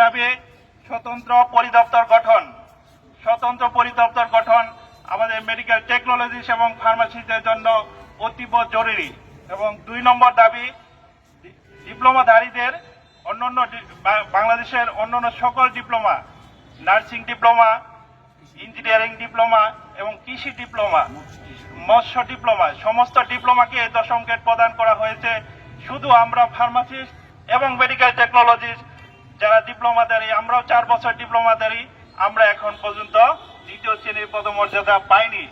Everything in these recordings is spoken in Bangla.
দাবি স্বতন্ত্র পরিদপ্তর গঠন। স্বতন্ত্র পরিদপ্তর গঠন আমাদের মেডিকেল টেকনোলজিস এবং ফার্মাসিদের জন্য অতীব জরুরি এবং দুই নম্বর দাবি, ডিপ্লোমাধারীদের অন্যান্য বাংলাদেশের অন্যান্য সকল diploma, nursing diploma engineering diploma এবং কৃষি ডিপ্লোমা, মৎস্য ডিপ্লোমা, সমস্ত ডিপ্লোমাকে এই দশম গ্রেড প্রদান করা হয়েছে। শুধু আমরা ফার্মাসিস্ট এবং মেডিকেল টেকনোলজিস্ট যারা ডিপ্লোমাদারি আমরাও চার বছর ডিপ্লোমাদারি আমরা এখন পর্যন্ত দ্বিতীয় শ্রেণির পদমর্যাদা পাইনি।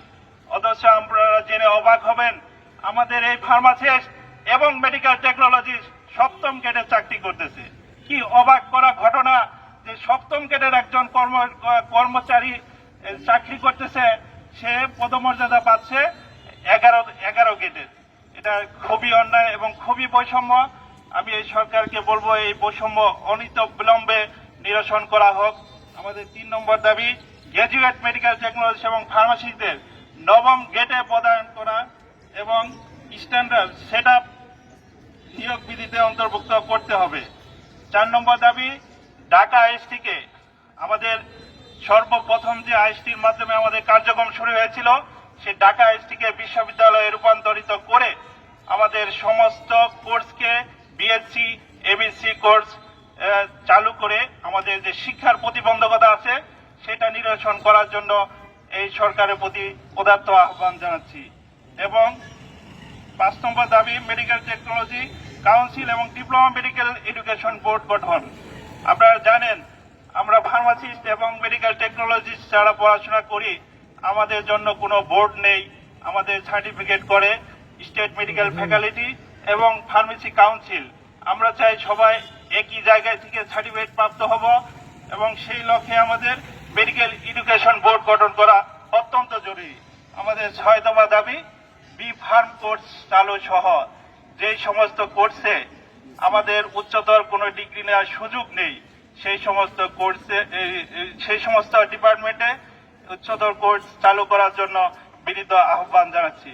অথচ আপনারা জেনে অবাক হবেন, আমাদের এই ফার্মাসিস্ট এবং মেডিকেল টেকনোলজিস্ট সপ্তম গ্রেডের চাকরি করতেছে। কি অবাক করা ঘটনা যে সপ্তম গেটের একজন কর্ম, কর্মচারী চাকরি করতেছে, সে পদমর্যাদা পাচ্ছে এগারো এগারো গেটের এটা খুবই অন্যায় এবং খুবই বৈষম্য। আমি এই সরকারকে বলব, এই বৈষম্য অনিত বিলম্বে নিরসন করা হোক। আমাদের তিন নম্বর দাবি গ্র্যাজুয়েট মেডিকেল টেকনোলজি এবং ফার্মাসিস্টদের নবম গেটে প্রদান করা এবং স্ট্যান্ডার্ড সেট আপ নিয়োগ বিধিতে অন্তর্ভুক্ত করতে হবে। চার নম্বর দাবি, ঢাকা আইএসটিকে আমাদের সর্বপ্রথম যে আইএসটির মাধ্যমে আমাদের কার্যক্রম শুরু হয়েছিল সেই ঢাকা আইএসটিকে বিশ্ববিদ্যালয়ে রূপান্তরিত করে আমাদের সমস্ত কোর্সকে বিএসসি এবিসি কোর্স চালু করে আমাদের যে শিক্ষার প্রতিবন্ধকতা আছে সেটা নিরসন করার জন্য এই সরকারের প্রতি উদাত্ত আহ্বান জানাচ্ছি। এবং পাঁচ নম্বর দাবি মেডিকেল টেকনোলজি কাউন্সিল এবং ডিপ্লোমা মেডিকেল এডুকেশন বোর্ড গঠন। আপনারা জানেন আমরা ফার্মাসিস্ট এবং মেডিকেল টেকনোলজিস্ট যারা পড়াশোনা করি আমাদের জন্য কোনো বোর্ড নেই আমাদের সার্টিফিকেট করে স্টেট মেডিকেল ফ্যাকাল্টি এবং ফার্মেসি কাউন্সিল আমরা চাই সবাই একই জায়গায় থেকে সার্টিফিকেট প্রাপ্ত হব এবং সেই লক্ষ্যে আমাদের মেডিকেল এডুকেশন বোর্ড গঠন করা অত্যন্ত জরুরি। আমাদের ছয়তম দাবি বি ফার্ম কোর্স চালু সহ। যে সমস্ত কোর্সে আমাদের উচ্চতর কোনো ডিগ্রি নেওয়ার সুযোগ নেই, সেই সমস্ত কোর্সে সেই সমস্ত ডিপার্টমেন্টে উচ্চতর কোর্স চালু করার জন্য বিনীত আহ্বান জানাচ্ছি।